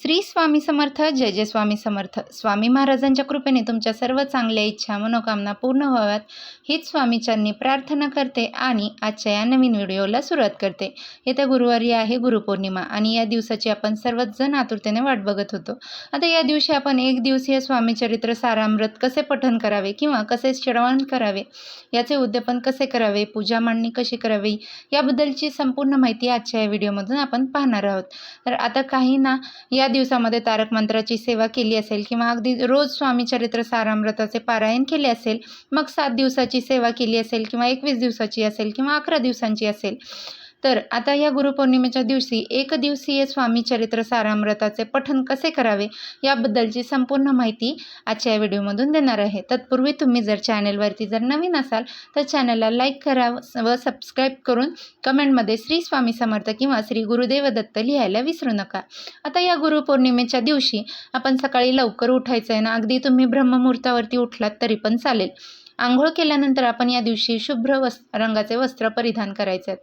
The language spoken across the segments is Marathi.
श्री स्वामी समर्थ जय जय स्वामी समर्थ. स्वामी महाराजांच्या कृपेने तुमच्या सर्व चांगल्या इच्छा मनोकामना पूर्ण व्हाव्यात. हीच स्वामीच्यांनी प्रार्थना करते आणि आजच्या या नवीन व्हिडिओला सुरुवात करते. येत्या गुरुवारी आहे गुरुपौर्णिमा आणि या दिवसाची आपण सर्वच जण आतुरतेने वाट बघत होतो. आता या दिवशी आपण एक दिवसीय स्वामी चरित्र सारामृत कसे पठन करावे किंवा कसे श्रवण करावे याचे उद्यापन कसे करावे पूजा मांडणी कशी करावी याबद्दलची संपूर्ण माहिती आजच्या या व्हिडिओमधून आपण पाहणार आहोत. तर आता काही ना या दिवसामध्ये तारक मंत्राची सेवा केली असेल किंवा अगदी रोज स्वामी चरित्र सारामृताचे पारायण केले असेल मग सात दिवसाची सेवा केली असेल किंवा एकवीस दिवसाची असेल किंवा अकरा दिवसांची असेल तर आता या गुरुपौर्णिमेच्या दिवशी एक दिवसीय स्वामी चरित्र सारामृताचे पठन कसे करावे याबद्दलची संपूर्ण माहिती आजच्या या व्हिडिओमधून देणार आहे. तत्पूर्वी तुम्ही जर चॅनेलवरती जर नवीन असाल तर चॅनलला लाईक करा व सबस्क्राईब करून कमेंटमध्ये श्री स्वामी समर्थ किंवा श्री गुरुदेव दत्त लिहायला विसरू नका. आता या गुरुपौर्णिमेच्या दिवशी आपण सकाळी लवकर उठायचं आहे ना अगदी तुम्ही ब्रह्ममुहूर्तावरती उठलात तरी पण चालेल. आंघोळ केल्यानंतर आपण या दिवशी शुभ्र वस् रंगाचे वस्त्र परिधान करायचे आहेत.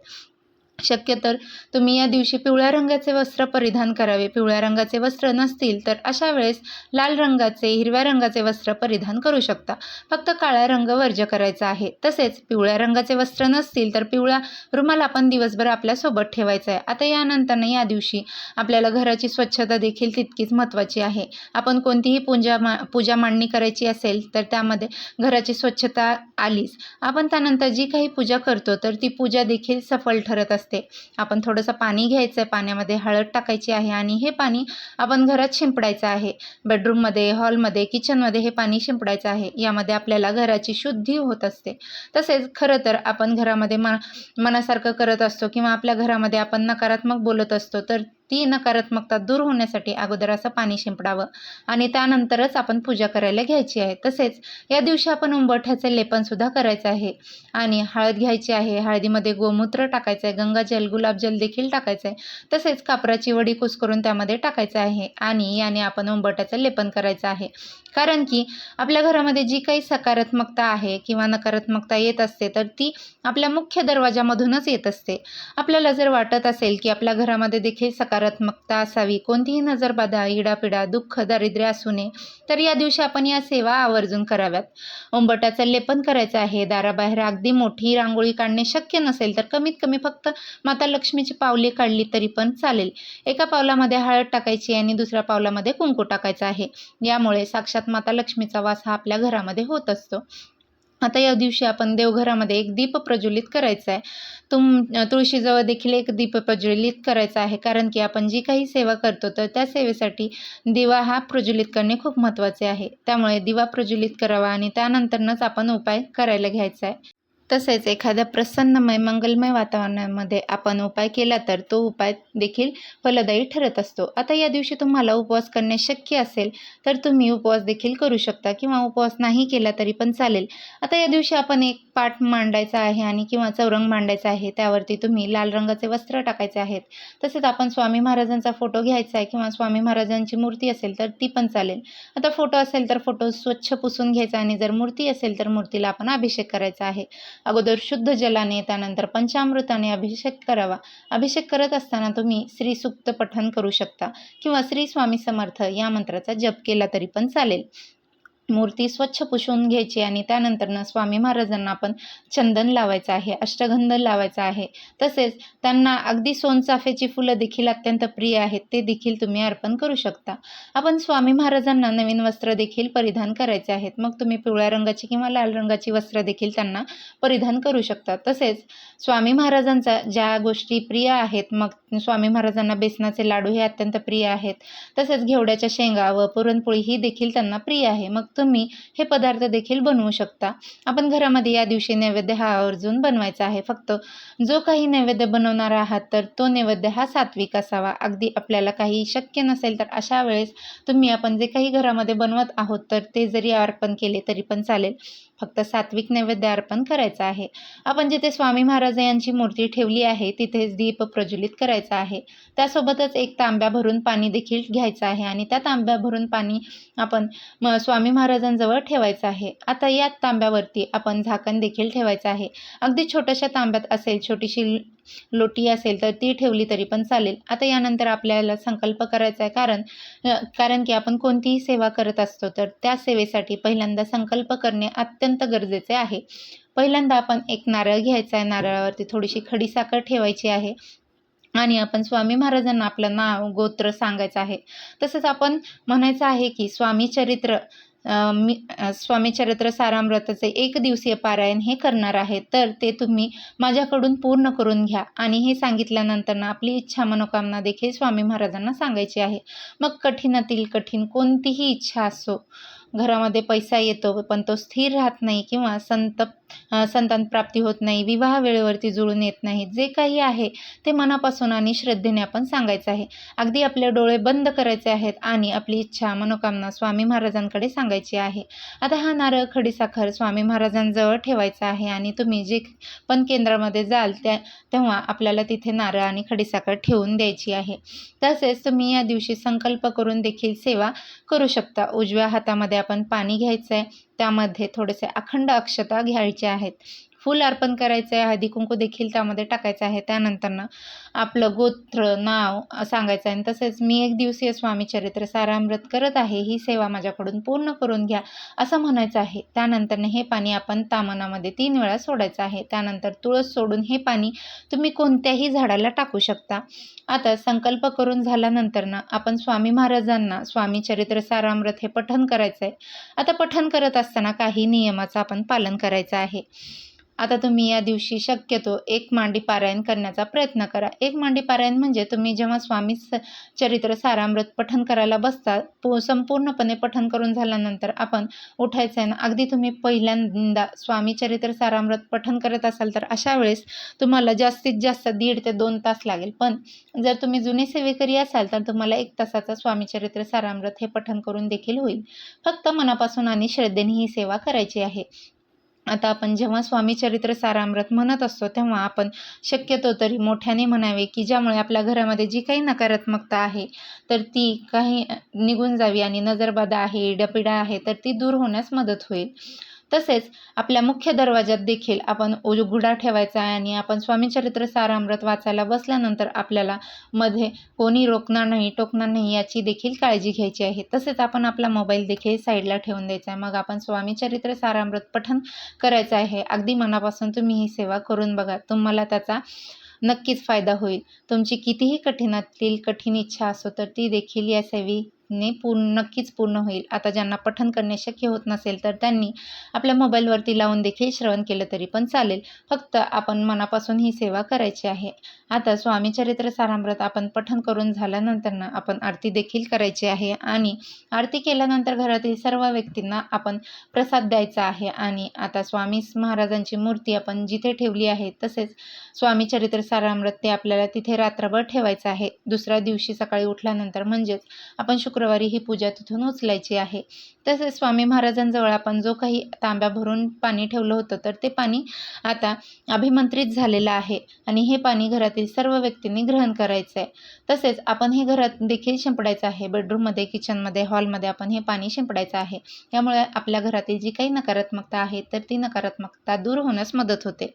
शक्य तर तुम्ही या दिवशी पिवळ्या रंगाचे वस्त्र परिधान करावे. पिवळ्या रंगाचे वस्त्र नसतील तर अशा वेळेस लाल रंगाचे हिरव्या रंगाचे वस्त्र परिधान करू शकता. फक्त काळा रंग वर्ज करायचा आहे. तसेच पिवळ्या रंगाचे वस्त्र नसतील तर पिवळा रुमाल आपण दिवसभर आपल्यासोबत ठेवायचा आहे. आता यानंतरनं या दिवशी आपल्याला घराची स्वच्छता देखील तितकीच महत्त्वाची आहे. आपण कोणतीही पूजा मा पूजा मांडणी करायची असेल तर त्यामध्ये घराची स्वच्छता आलीच. आपण त्यानंतर जी काही पूजा करतो तर ती पूजा देखील सफल ठरत असते. असते. आपण थोडंसं पाणी घ्यायचं आहे पाण्यामध्ये हळद टाकायची आहे आणि हे पाणी आपण घरात शिंपडायचं आहे. बेडरूममध्ये हॉलमध्ये किचनमध्ये हे पाणी शिंपडायचं आहे. यामध्ये आपल्याला घराची शुद्धी होत असते. तसेच खरं तर आपण घरामध्ये मन मनासारखं करत असतो किंवा आपल्या घरामध्ये आपण नकारात्मक बोलत असतो तर ती नकारात्मकता दूर होण्यासाठी अगोदर असं पाणी शिंपडावं आणि त्यानंतरच आपण पूजा करायला घ्यायची आहे. तसेच या दिवशी आपण उंबरठ्याचे लेपनसुद्धा करायचं आहे आणि हळद घ्यायची आहे. हळदीमध्ये गोमूत्र टाकायचं आहे गंगाजल गुलाबजल देखील टाकायचं आहे तसेच कापराची वडी कुस्करून त्यामध्ये टाकायचं आहे आणि याने आपण उंबरठ्याचं लेपन करायचं आहे. कारण की आपल्या घरामध्ये जी काही सकारात्मकता आहे किंवा नकारात्मकता येत असते तर ती आपल्या मुख्य दरवाजामधूनच येत असते. आपल्याला जर वाटत असेल की आपल्या घरामध्ये देखील सकारात्मकता असावी. कोणतीही नजरबाधा इडापिडा दुःख दारिद्र्य असू नये तर या दिवशी आपण या सेवा आवर्जून कराव्यात. उंबटाचं लेपन करायचं आहे. दाराबाहेर अगदी मोठी रांगोळी काढणे शक्य नसेल तर कमीत कमी फक्त माता लक्ष्मीची पावले काढली तरी पण चालेल. एका पावलामध्ये हळद टाकायची आणि दुसऱ्या पावलामध्ये कुंकू टाकायचं आहे. यामुळे साक्षात माता लक्ष्मीचा वास हा आपल्या घरामध्ये होत असतो. आता या दिवशी आपण देवघरामध्ये एक दीप प्रज्वलित करायचा आहे. तुम तुळशीजवळ देखील एक दीप प्रज्वलित करायचा आहे कारण की आपण जी काही सेवा करतो तर त्या सेवेसाठी दिवा हा प्रज्वलित करणे खूप महत्त्वाचे आहे. त्यामुळे दिवा प्रज्वलित करावा आणि त्यानंतरनंच आपण उपाय करायला घ्यायचा आहे. तसेच एखाद्या प्रसन्नमय मंगलमय वातावरणामध्ये आपण उपाय केला तर तो उपाय देखील फलदायी ठरत असतो. आता या दिवशी तुम्हाला उपवास करणे शक्य असेल तर तुम्ही उपवास देखील करू शकता किंवा उपवास नाही केला तरी पण चालेल. आता या दिवशी आपण एक पाठ मांडायचा आहे आणि किंवा चौरंग मांडायचा आहे त्यावरती तुम्ही लाल रंगाचे वस्त्र टाकायचे आहेत. तसेच आपण स्वामी महाराजांचा फोटो घ्यायचा आहे किंवा स्वामी महाराजांची मूर्ती असेल तर ती पण चालेल. आता फोटो असेल तर फोटो स्वच्छ पुसून घ्यायचा आणि जर मूर्ती असेल तर मूर्तीला आपण अभिषेक करायचा आहे. अगोदर शुद्ध जलाने त्यानंतर पंचामृताने अभिषेक करावा. अभिषेक करत असताना तुम्ही श्री सुक्त पठण करू शकता किंवा श्री स्वामी समर्थ या मंत्राचा जप केला तरी पण चालेल. मूर्ती स्वच्छ पुसून घ्यायची आणि त्यानंतरनं स्वामी महाराजांना आपण चंदन लावायचं आहे अष्टगंध लावायचा आहे. तसेच त्यांना अगदी सोनचाफेची फुलं देखील अत्यंत प्रिय आहेत ते देखील तुम्ही अर्पण करू शकता. आपण स्वामी महाराजांना नवीन वस्त्र देखील परिधान करायचे आहेत. मग तुम्ही पिवळ्या रंगाची किंवा लाल रंगाची वस्त्र देखील त्यांना परिधान करू शकता. तसेच स्वामी महाराजांचा ज्या गोष्टी प्रिय आहेत मग स्वामी महाराजांना बेसनाचे लाडू हे अत्यंत प्रिय आहेत. तसेच घेवड्याच्या शेंगा व पुरणपोळी ही देखील त्यांना प्रिय आहे. मग तुम्ही हे पदार्थ देखील बनवू शकता. आपण घरामध्ये या दिवशी नैवेद्य हा आवर्जून बनवायचा आहे. फक्त जो काही नैवेद्य बनवणार आहात तर तो नैवेद्य हा सात्विक असावा. अगदी आपल्याला काही शक्य नसेल तर अशा वेळेस तुम्ही आपण जे काही घरामध्ये बनवत आहोत तर ते जरी अर्पण केले तरी पण चालेल. फक्त सात्विक नैवेद्य अर्पण करायचं आहे. आपण जिथे स्वामी महाराज यांची मूर्ती ठेवली आहे तिथेच दीप प्रज्वलित करायचा आहे. त्यासोबतच एक तांब्या भरून पाणी देखील घ्यायचं आहे आणि त्या तांब्या भरून पाणी आपण म स्वामी महाराजांजवळ ठेवायचं आहे. आता या तांब्यावरती आपण झाकण देखील ठेवायचं आहे. अगदी छोट्याशा तांब्यात असेल छोटीशी लोटी असेल तर ती ठेवली तरी पण चालेल. आता यानंतर आपल्याला संकल्प करायचा आहे. कारण कारण की आपण कोणतीही सेवा करत असतो तर त्या सेवेसाठी पहिल्यांदा संकल्प करणे अत्यंत गरजेचे आहे. पहिल्यांदा आपण एक नारळ घ्यायचा आहे. नारळावरती थोडीशी खडीसाखर ठेवायची आहे. आणि आपण स्वामी महाराजांना आपलं नाव गोत्र सांगायचं आहे. तसंच आपण म्हणायचं आहे की स्वामी चरित्र मी स्वामी चरित्र सारामृताचे एक दिवसीय पारायण हे करणार आहे तर ते तुम्ही माझ्याकडून पूर्ण करून घ्या. आणि हे सांगितल्यानंतर ना आपली इच्छा मनोकामना देखील स्वामी महाराजांना सांगायची आहे. मग कठीणातील कठीण कोणतीही इच्छा असो घरामध्ये पैसा येतो पण तो स्थिर राहत नाही किंवा संत संतान प्राप्ती होत नाही विवाह वेळेवरती जुळून येत नाही जे काही आहे ते मनापासून आणि श्रद्धेने आपण सांगायचं आहे. अगदी आपले डोळे बंद करायचे आहेत आणि आपली इच्छा मनोकामना स्वामी महाराजांकडे सांगायची आहे. आता हा नारळ खडीसाखर स्वामी महाराजांजवळ ठेवायचा आहे आणि तुम्ही जे पण केंद्रामध्ये जाल त्या तेव्हा आपल्याला तिथे नारळ आणि खडीसाखर ठेवून द्यायची आहे. तसेच तुम्ही या दिवशी संकल्प करून देखील सेवा करू शकता. उजव्या हातामध्ये आपण पाणी घ्यायचं आहे त्यामध्ये थोडेसे अखंड अक्षता घ्यायचे आहेत. फूल अर्पण करायचं आहे हळदी कुंकू देखील त्यामध्ये टाकायचं आहे. त्यानंतरनं आपलं गोत्र नाव सांगायचं आहे. आणि तसेच मी एक दिवसीय स्वामी चरित्र सारामृत करत आहे. ही सेवा माझ्याकडून पूर्ण करून घ्या असं म्हणायचं आहे. त्यानंतरनं हे पाणी आपण तामनामध्ये तीन वेळा सोडायचं आहे. त्यानंतर तुळस सोडून हे पाणी तुम्ही कोणत्याही झाडाला टाकू शकता. आता संकल्प करून झाल्यानंतरनं आपण स्वामी महाराजांना स्वामी चरित्र सारामृत हे पठण करायचं आहे आता पठण करत असताना काही नियमाचं आपण पालन करायचं आहे. आता तुम्ही या दिवशी शक्यतो एक मांडी पारायण करण्याचा प्रयत्न करा. एक मांडी पारायण म्हणजे तुम्ही जेव्हा स्वामी स चरित्र सारामृत पठन करायला बसता संपूर्णपणे पठन करून झाल्यानंतर आपण उठायचं आहे ना अगदी तुम्ही पहिल्यांदा स्वामी चरित्र सारामृत पठन करत असाल तर अशा वेळेस तुम्हाला जास्तीत जास्त दीड ते दोन तास लागेल. पण जर तुम्ही जुने सेवेकरी असाल तर तुम्हाला एक तासाचा स्वामीचरित्र सारामृत हे पठन करून देखील होईल. फक्त मनापासून आणि श्रद्धेने ही सेवा करायची आहे. आता आपण जेव्हा स्वामीचरित्र सारामृत म्हणत असतो तेव्हा आपण शक्यतो तरी मोठ्याने म्हणावे की ज्यामुळे आपल्या घरामध्ये जी काही नकारात्मकता आहे तर ती काही निघून जावी आणि नजरबाधा आहे डपिडा आहे तर ती दूर होण्यास मदत होईल. तसेच आपल्या मुख्य दरवाजात देखील आपण उघडा ठेवायचा आहे आणि आपण स्वामीचरित्र सारामृत वाचायला बसल्यानंतर आपल्याला मध्ये कोणी रोखणार नाही टोकणार नाही याची देखील काळजी घ्यायची आहे. तसेच आपण आपला मोबाईल देखील साईडला ठेवून द्यायचा आहे. मग आपण स्वामीचरित्र सारामृत पठण करायचं आहे. अगदी मनापासून तुम्ही ही सेवा करून बघा. तुम्हाला त्याचा नक्कीच फायदा होईल. तुमची कितीही कठीणातील कठीण इच्छा असो तर ती देखील या सेवी ने पूर्ण नक्कीच पूर्ण होईल. आता ज्यांना पठन करणे शक्य होत नसेल तर त्यांनी आपल्या मोबाईलवरती लावून देखील श्रवण केलं तरी पण चालेल. फक्त आपण मनापासून ही सेवा करायची आहे. आता स्वामी चरित्र सारामृत आपण पठन करून झाल्यानंतर ना आपण आरती देखील करायची आहे आणि आरती केल्यानंतर घरातील सर्व व्यक्तींना आपण प्रसाद द्यायचा आहे आणि आता स्वामी महाराजांची मूर्ती आपण जिथे ठेवली आहे तसेच स्वामी चरित्र सारामृत ते आपल्याला तिथे रात्रभर ठेवायचं आहे. दुसऱ्या दिवशी सकाळी उठल्यानंतर म्हणजेच आपण शुक्रवारी शुक्रवारी ही पूजा तिथून उचलायची आहे. तसेच स्वामी महाराजांजवळ आपण जो काही तांब्या भरून पाणी ठेवलं होतं तर ते पाणी आता अभिमंत्रित झालेलं आहे आणि हे पाणी घरातील सर्व व्यक्तींनी ग्रहण करायचं आहे तसेच आपण हे घरात देखील शिंपडायचं आहे. बेडरूममध्ये किचनमध्ये हॉलमध्ये आपण हे पाणी शिंपडायचं आहे. त्यामुळे आपल्या घरातील जी काही नकारात्मकता आहे तर ती नकारात्मकता दूर होण्यास मदत होते.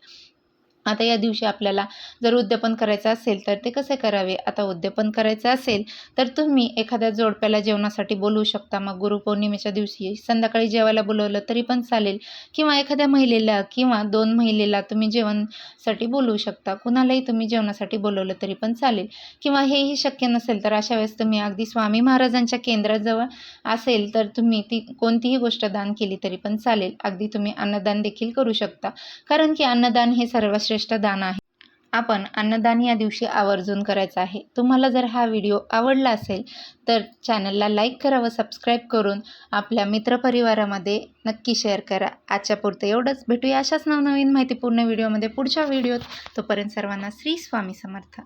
आता या दिवशी आपल्याला जर उद्यापन करायचं असेल तर ते कसे करावे? आता उद्यापन करायचं असेल तर तुम्ही एखाद्या जोडप्याला जेवणासाठी बोलवू शकता. मग गुरुपौर्णिमेच्या दिवशी संध्याकाळी जेवायला बोलवलं तरी पण चालेल. किंवा एखाद्या महिलेला किंवा दोन महिलेला तुम्ही जेवणसाठी बोलवू शकता. कुणालाही तुम्ही जेवणासाठी बोलवलं तरी पण चालेल. किंवा हेही शक्य नसेल तर अशा वेळेस तुम्ही अगदी स्वामी महाराजांच्या केंद्राजवळ असेल तर तुम्ही ती कोणतीही गोष्ट दान केली तरी पण चालेल. अगदी तुम्ही अन्नदान देखील करू शकता. कारण की अन्नदान हे सर्वश्रेष्ठ दान आहे. आपण अन्नदान या दिवशी आवर्जून करायचं आहे. तुम्हाला जर हा व्हिडिओ आवडला असेल तर चॅनलला लाईक करा व सबस्क्राईब करून आपल्या मित्रपरिवारामध्ये नक्की शेअर करा. आजच्या पुरतं एवढंच. भेटूया अशाच नवनवीन माहितीपूर्ण व्हिडिओमध्ये पुढच्या व्हिडिओत. तोपर्यंत सर्वांना श्री स्वामी समर्थ.